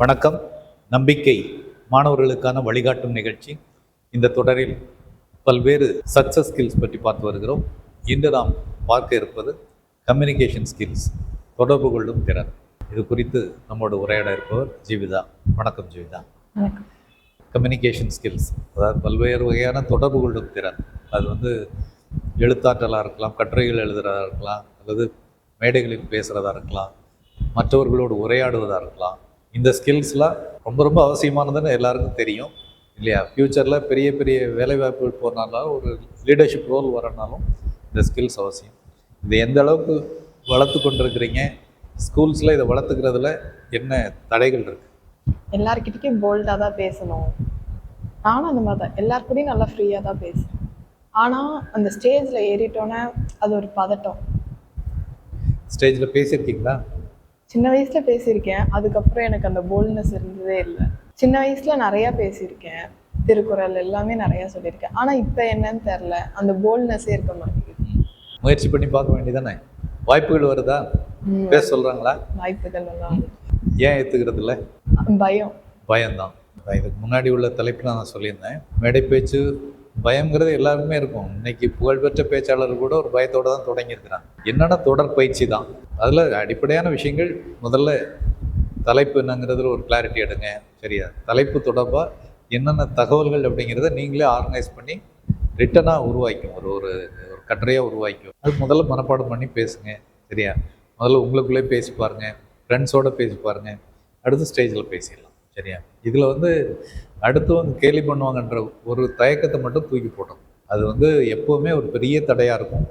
வணக்கம். நம்பிக்கை மாணவர்களுக்கான வழிகாட்டும் நிகழ்ச்சி. இந்த தொடரில் பல்வேறு சக்சஸ் ஸ்கில்ஸ் பற்றி பார்த்து வருகிறோம். இன்று நாம் பார்க்க இருப்பது கம்யூனிகேஷன் ஸ்கில்ஸ் தொடர்பு கொள்ளும் திறன். இது குறித்து நம்மோடு உரையாட இருப்பவர் ஜீவிதா. வணக்கம் ஜீவிதா. வணக்கம். கம்யூனிகேஷன் ஸ்கில்ஸ் அதாவது பல்வேறு வகையான தொடர்பு கொள்ளும் திறன். அது வந்து எழுத்தாற்றலாக இருக்கலாம் கட்டுரைகள் எழுதுறதா இருக்கலாம் அல்லது மேடைகளில் பேசுகிறதா இருக்கலாம் மற்றவர்களோடு உரையாடுவதாக இருக்கலாம் இந்த ஸ்கில்ஸ்லாம் ரொம்ப ரொம்ப அவசியமானதுன்னு எல்லாருக்கும் தெரியும் இல்லையா? ஃப்யூச்சரில் பெரிய பெரிய வேலைவாய்ப்புகள் போகிறனாலும் ஒரு லீடர்ஷிப் ரோல் வரனாலும் இந்த ஸ்கில்ஸ் அவசியம். இது எந்த அளவுக்கு வளர்த்து கொண்டிருக்கிறீங்க? ஸ்கூல்ஸில் இதை வளர்த்துக்கிறதுல என்ன தடைகள் இருக்குது எல்லார்கிட்டயும் போல்டாக தான் பேசணும். நானும் அந்த மாதிரி தான். எல்லாருக்கூடயும் நல்லா ஃப்ரீயாக தான் பேசுவேன் ஆனால் அந்த ஸ்டேஜில் ஏறிட்டோன்னே அது ஒரு பதட்டம். ஸ்டேஜில் பேசியிருக்கீங்களா? சின்ன வயசில் பேசியிருக்கேன். அதுக்கப்புறம் எனக்கு அந்த போல்ட்னஸ் இருந்ததே இல்லை. சின்ன வயசில் நிறையா பேசியிருக்கேன். திருக்குறள் எல்லாமே நிறையா சொல்லியிருக்கேன். ஆனால் இப்போ என்னன்னு தெரில அந்த போல்ட்னஸே இருக்க மாட்டேங்குது. முயற்சி பண்ணி பார்க்க வேண்டியதானே வாய்ப்புகள் வருதா? பேச சொல்கிறாங்களா வாய்ப்புகள் எல்லாம் ஏன் ஏற்றுக்கிறது இல்லை? பயம். பயம்தான் இதுக்கு முன்னாடி உள்ள தலைப்பில் நான் சொல்லியிருந்தேன். மேடை பேச்சு பயங்கிறது எல்லாருக்குமே இருக்கும். இன்னைக்கு புகழ்பெற்ற பேச்சாளர் கூட ஒரு பயத்தோட தான் தொடங்கியிருக்கிறாங்க என்னென்ன தொடர் பயிற்சி தான். அதில் அடிப்படையான விஷயங்கள் முதல்ல தலைப்பு என்னங்கிறதுல ஒரு கிளாரிட்டி எடுங்க. சரியா? தலைப்பு தொடர்பாக என்னென்ன தகவல்கள் அப்படிங்கிறத நீங்களே ஆர்கனைஸ் பண்ணி ரிட்டனாக உருவாக்கும் ஒரு ஒரு ஒரு கட்டுரையாக உருவாக்கும் அது முதல்ல மனப்பாடம் பண்ணி பேசுங்க. சரியா? முதல்ல உங்களுக்குள்ளே பேசி பாருங்கள் ஃப்ரெண்ட்ஸோட பேசி பாருங்கள் அடுத்த ஸ்டேஜில் பேசிடலாம். சரியா? இதில் வந்து அடுத்தவங்க கேலி பண்ணுவாங்கன்ற ஒரு தயக்கத்தை மட்டும் தூக்கி போட்டோம். அது வந்து எப்போவுமே ஒரு பெரிய தடையாக இருக்கும்.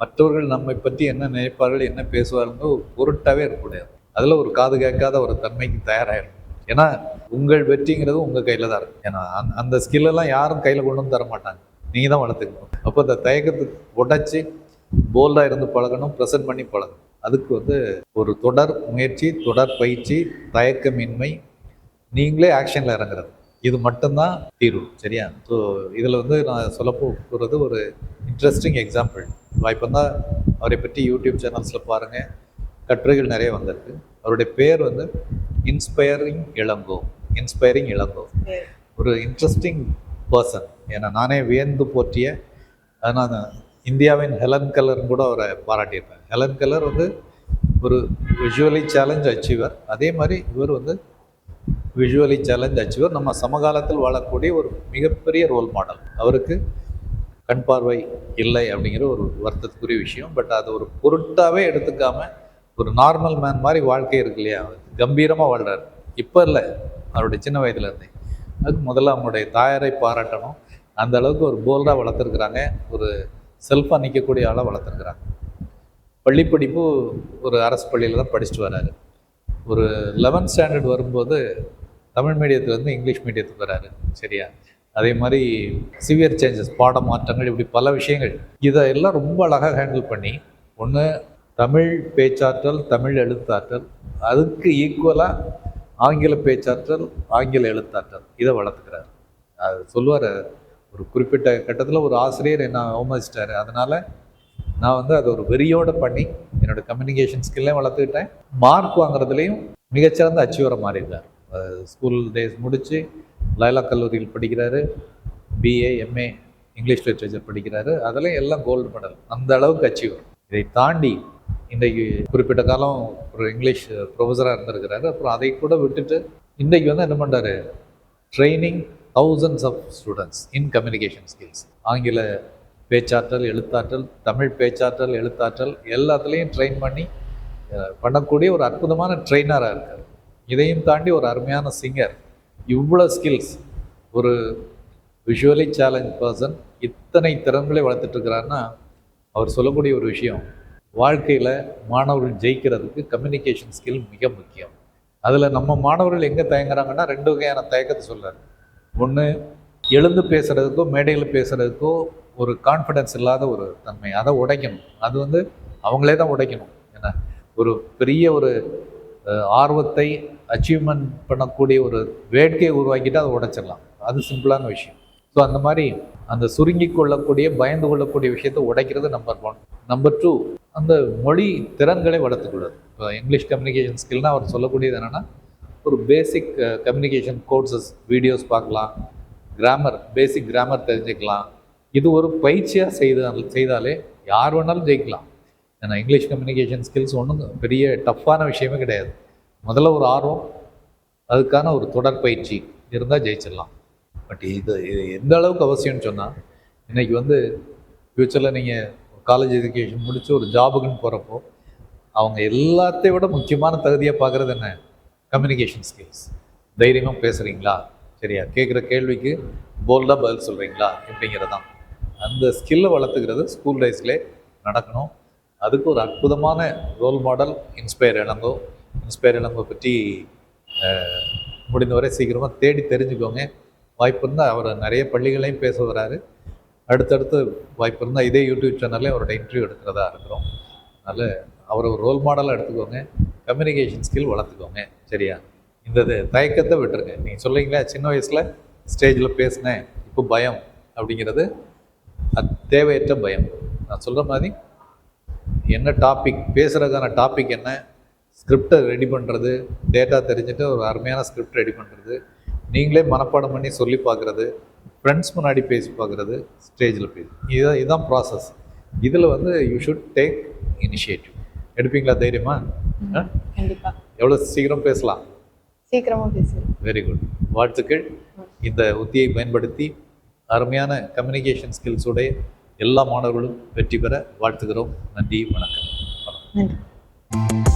மற்றவர்கள் நம்மை பற்றி என்ன நினைப்பார்கள் என்ன பேசுவார்கள் ஒரு இருக்கக்கூடாது அதில் ஒரு காது கேட்காத ஒரு தன்மைக்கு தயாராகிடும் ஏன்னா உங்கள் வெற்றிங்கிறது உங்கள் கையில் தான் இருக்கும் ஏன்னா அந்த அந்த ஸ்கில்லெல்லாம் யாரும் கையில் கொண்டு வந்து தர மாட்டாங்க நீங்கள் தான் வளர்த்துக்கணும். அப்போ அந்த தயக்கத்தை உடைச்சி போல்டாக இருந்து பழகணும் ப்ரெசென்ட் பண்ணி பழகணும். அதுக்கு வந்து ஒரு தொடர் முயற்சி தொடர் பயிற்சி தயக்கமின்மை நீங்களே ஆக்ஷனில் இறங்குறது. இது மட்டும்தான் தீர்வு சரியா? ஸோ இதில் வந்து நான் சொல்ல போகிறது ஒரு இன்ட்ரெஸ்டிங் எக்ஸாம்பிள் வாய்ப்பந்தான் அவரை பற்றி யூடியூப் சேனல்ஸில் பாருங்கள் கட்டுரைகள் நிறைய வந்திருக்கு. அவருடைய பேர் வந்து இன்ஸ்பயரிங் இளங்கோ. இன்ஸ்பைரிங் இளங்கோ. ஒரு இன்ட்ரெஸ்டிங் பர்சன் ஏன்னா நானே வியந்து போற்றிய அதனால் இந்தியாவின் ஹெலன் கலர்னு கூட அவரை பாராட்டியிருப்பேன். ஹெலன் கலர் வந்து ஒரு விஷுவலி சேலஞ்ச் அச்சீவர் அதே மாதிரி இவர் வந்து விஷுவலி சேலஞ்ச் அச்சீவர் நம்ம சமகாலத்தில் வாழக்கூடிய ஒரு மிகப்பெரிய ரோல் மாடல் அவருக்கு கண் பார்வை இல்லை அப்படிங்கிற ஒரு வருத்தத்துக்குரிய விஷயம். பட் அது ஒரு பொருட்டாகவே எடுத்துக்காமல் ஒரு நார்மல் மேன் மாதிரி வாழ்க்கை இருக்கு இல்லையா? கம்பீரமாக வாழ்றாரு. இப்போ இல்லை. அவருடைய சின்ன வயதுல இருந்தே. அதுக்கு முதல்ல அவங்களுடைய தாயாரை பாராட்டணும். அந்த அளவுக்கு ஒரு போல்டாக வளர்த்துருக்குறாங்க. ஒரு செல்ஃபாக நிற்கக்கூடிய ஆளாக வளர்த்துருக்குறாங்க. பள்ளிப்படிப்பு ஒரு அரசு பள்ளியில் தான் படிச்சுட்டு வராரு. ஒரு லெவன்த் ஸ்டாண்டர்ட் வரும்போது தமிழ் மீடியத்துலேருந்து இங்கிலீஷ் மீடியத்துக்கு வராரு. சரியா? அதே மாதிரி சிவியர் சேஞ்சஸ் பாட மாற்றங்கள் இப்படி பல விஷயங்கள். இதெல்லாம் ரொம்ப அழகாக ஹேண்டில் பண்ணி ஒன்று தமிழ் பேச்சாற்றல் தமிழ் எழுத்தாற்றல் அதுக்கு ஈக்குவலாக ஆங்கில பேச்சாற்றல் ஆங்கில எழுத்தாற்றல். இதை வளர்த்துக்கிறார். அது சொல்லுவார் ஒரு குறிப்பிட்ட கட்டத்தில் ஒரு ஆசிரியர் என்ன அவமதிச்சிட்டாரு. அதனால் நான் வந்து அதை ஒரு வெறியோடு பண்ணி என்னோடய கம்யூனிகேஷன் ஸ்கில்லையும் வளர்த்துக்கிட்டேன். மார்க் வாங்குறதுலையும் மிகச்சிறந்த அச்சீவரை மாறியிருக்கார் ஸ்கூல் டேஸ் முடித்து லைலா கல்லூரியில் படிக்கிறாரு பிஏ எம்ஏ இங்கிலீஷ் லிட்ரேச்சர் படிக்கிறாரு. அதில் எல்லாம் கோல்டு மெடல் அந்த அளவுக்கு அச்சீவ் இதை தாண்டி இன்றைக்கு குறிப்பிட்ட காலம் ஒரு இங்கிலீஷ் ப்ரொஃபஸராக இருந்திருக்கிறாரு. அப்புறம் அதை கூட விட்டுட்டு இன்றைக்கு வந்து என்ன பண்ணுறாரு training thousands of students in communication skills ஆங்கில பேச்சாற்றல் எழுத்தாற்றல் தமிழ் பேச்சாற்றல் எழுத்தாற்றல் எல்லாத்துலேயும் ட்ரெயின் பண்ணி பண்ணக்கூடிய ஒரு அற்புதமான ட்ரெயினராக இருக்கார். இதையும் தாண்டி ஒரு அருமையான சிங்கர் இவ்வளோ ஸ்கில்ஸ் ஒரு விஷுவலி சேலஞ்ச் பர்சன் இத்தனை திறன்களை வளர்த்துட்ருக்கிறாருன்னா அவர் சொல்லக்கூடிய ஒரு விஷயம் வாழ்க்கையில் மாணவர்கள் ஜெயிக்கிறதுக்கு கம்யூனிகேஷன் ஸ்கில் மிக முக்கியம். அதில் நம்ம மாணவர்கள் எங்கே தயங்குறாங்கன்னா ரெண்டு வகையான தயக்கத்தை சொல்றாரு. ஒன்று எழுந்து பேசுகிறதுக்கோ மேடையில் பேசுகிறதுக்கோ ஒரு கான்ஃபிடென்ஸ் இல்லாத ஒரு தன்மை. அதை உடைக்கணும். அது வந்து அவங்களே தான் உடைக்கணும். ஏன்னா ஒரு பெரிய ஒரு ஆர்வத்தை அச்சீவ்மெண்ட் பண்ணக்கூடிய ஒரு வேட்கையை உருவாக்கிட்டு அதை உடைச்சிடலாம். அது சிம்பிளான விஷயம். ஸோ அந்த மாதிரி அந்த சுருங்கி கொள்ளக்கூடிய பயந்து கொள்ளக்கூடிய விஷயத்தை உடைக்கிறது நம்பர் ஒன் நம்பர் டூ அந்த மொழி திறன்களை வளர்த்துக்கூடாது இப்போ இங்கிலீஷ் கம்யூனிகேஷன் ஸ்கில்னா அவர் சொல்லக்கூடியது என்னென்னா ஒரு பேசிக் கம்யூனிகேஷன் கோர்சஸ் வீடியோஸ் பார்க்கலாம். கிராமர் பேசிக் கிராமர் தெரிஞ்சுக்கலாம். இது ஒரு பயிற்சியாக செய்தால் செய்தாலே யார் வேணாலும் ஜெயிக்கலாம். ஏன்னா இங்கிலீஷ் கம்யூனிகேஷன் ஸ்கில்ஸ் ஒன்றும் பெரிய டஃப்பான விஷயமே கிடையாது. முதல்ல ஒரு ஆர்வம் அதுக்கான ஒரு தொடர்பயிற்சி இருந்தால் ஜெயிச்சிடலாம். பட் இது இது எந்த அளவுக்கு அவசியம்னு சொன்னால் இன்னைக்கு வந்து ஃப்யூச்சரில் நீங்கள் காலேஜ் எஜுகேஷன் முடித்து ஒரு ஜாபுக்குன்னு போகிறப்போ அவங்க எல்லாத்தையும் விட முக்கியமான தகுதியாக பார்க்குறது என்ன? கம்யூனிகேஷன் ஸ்கில்ஸ் தைரியமாக பேசுகிறீங்களா சரியா கேட்குற கேள்விக்கு போல்டாக பதில் சொல்கிறீங்களா அப்படிங்கிறது தான் அந்த ஸ்கில்லை வளர்த்துக்கிறது ஸ்கூல் டேஸ்லேயே நடக்கணும். அதுக்கு ஒரு அற்புதமான role model inspire Elango inspire Elango பற்றி முடிந்தவரை சீக்கிரமாக தேடி தெரிஞ்சுக்கோங்க. வாய்ப்பு இருந்தால் அவர் நிறைய பள்ளிகளையும் பேச வராரு. அடுத்தடுத்து வாய்ப்பு இருந்தால் இதே யூடியூப் சேனல்லே அவரோட இன்டர்வியூ எடுக்கிறதா இருக்கிறோம். அதனால் அவரை ஒரு ரோல் மாடலாக எடுத்துக்கோங்க. கம்யூனிகேஷன் ஸ்கில் வளர்த்துக்கோங்க. சரியா? இந்த இது தயக்கத்தை விட்டுருங்க. நீங்கள் சொல்லிங்களா சின்ன வயசில் ஸ்டேஜில் பேசினேன் இப்போ பயம் அப்படிங்கிறது அது தேவையற்ற பயம். நான் சொல்கிற மாதிரி என்ன டாபிக் பேசுகிறதுக்கான டாபிக் என்ன ஸ்கிரிப்டை ரெடி பண்ணுறது டேட்டா தெரிஞ்சுட்டு ஒரு அருமையான ஸ்கிரிப்ட் ரெடி பண்ணுறது நீங்களே மனப்பாடம் பண்ணி சொல்லி பார்க்குறது ஃப்ரெண்ட்ஸ் முன்னாடி பேசி பார்க்குறது ஸ்டேஜில் பேசி. இதுதான் இதுதான் ப்ராசஸ் இதில் வந்து யூ ஷுட் டேக் இனிஷியேட்டிவ் எடுப்பீங்களா தைரியமா? ஆ? கண்டிப்பா. எவ்வளோ சீக்கிரம் பேசலாம்? சீக்கிரமா பேசுறேன் வெரி குட் வாழ்த்துக்கள். இந்த உத்தியை பயன்படுத்தி அருமையான கம்யூனிகேஷன் ஸ்கில்ஸுடைய எல்லா மாணவர்களும் வெற்றி பெற வாழ்த்துகிறோம். நன்றி வணக்கம் வணக்கம். நன்றி.